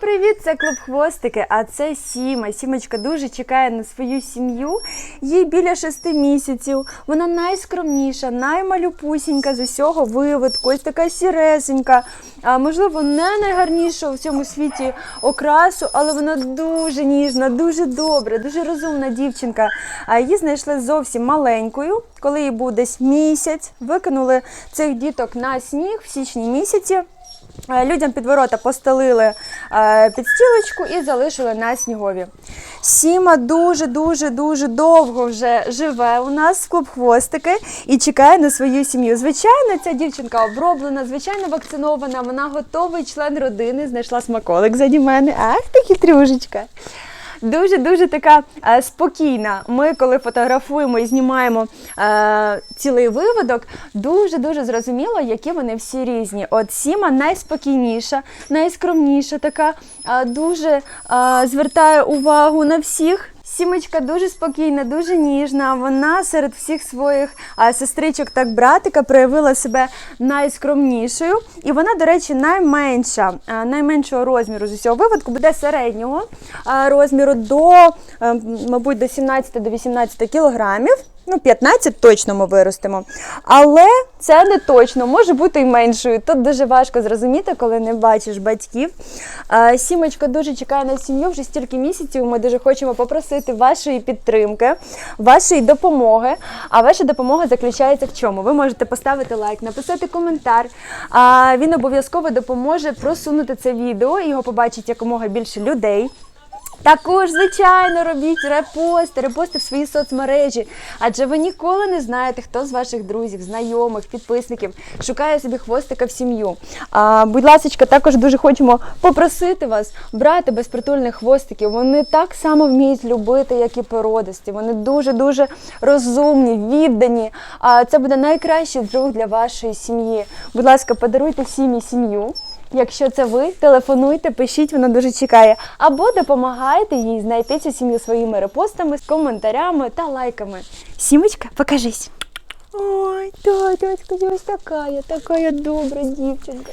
Привіт, це клуб Хвостики, а це Сіма. Сімочка дуже чекає на свою сім'ю. Їй біля шести місяців. Вона найскромніша, наймалюпусінька з усього виводку. Ось така сіресенька. А, можливо, не найгарніша у всьому світі окрасу, але вона дуже ніжна, дуже добра, дуже розумна дівчинка. А її знайшли зовсім маленькою, коли їй був десь місяць. Викинули цих діток на сніг в січні місяці. Е, Людям під ворота постелили е, підстілочку і залишили на снігові. Сіма дуже дуже довго вже живе у нас в клуб хвостики і чекає на свою сім'ю. Звичайно, ця дівчинка оброблена, звичайно, вакцинована. Вона готовий член родини. Знайшла смаколик заді мене. Ах, ти хитрюшечка. Дуже дуже така е, спокійна. Ми, коли фотографуємо і знімаємо е, цілий виводок, дуже дуже зрозуміло, які вони всі різні. От Сіма найспокійніша, найскромніша, така е, дуже е, звертає увагу на всіх. Сімочка дуже спокійна, дуже ніжна. Вона серед всіх своїх сестричок та братика проявила себе найскромнішою. І вона, до речі, найменша, найменшого розміру з усього виводку буде середнього розміру до, е, мабуть, до 17 до 18 кілограмів. Ну, 15 точно ми виростемо. Але це не точно, може бути і меншою. Тут дуже важко зрозуміти, коли не бачиш батьків. Сімочка дуже чекає на сім'ю вже стільки місяців. Ми дуже хочемо попросити вашої підтримки, вашої допомоги. А ваша допомога заключається в чому? Ви можете поставити лайк, написати коментар. Він обов'язково допоможе просунути це відео. Його побачить якомога більше людей. Також, звичайно, робіть репости, репости в свої соцмережі, адже ви ніколи не знаєте, хто з ваших друзів, знайомих, підписників шукає собі хвостика в сім'ю. А, будь ласка, також дуже хочемо попросити вас брати безпритульних хвостиків. Вони так само вміють любити, як і породисті. Вони дуже дуже розумні, віддані. А це буде найкращий друг для вашої сім'ї. Будь ласка, подаруйте сім'ї сім'ю. Якщо це ви, телефонуйте, пишіть, вона дуже чекає. Або допомагайте їй знайти цю сім'ю своїми репостами, коментарями та лайками. Сімочка, покажись. Ой, таточка, ось така я, така добра дівчинка.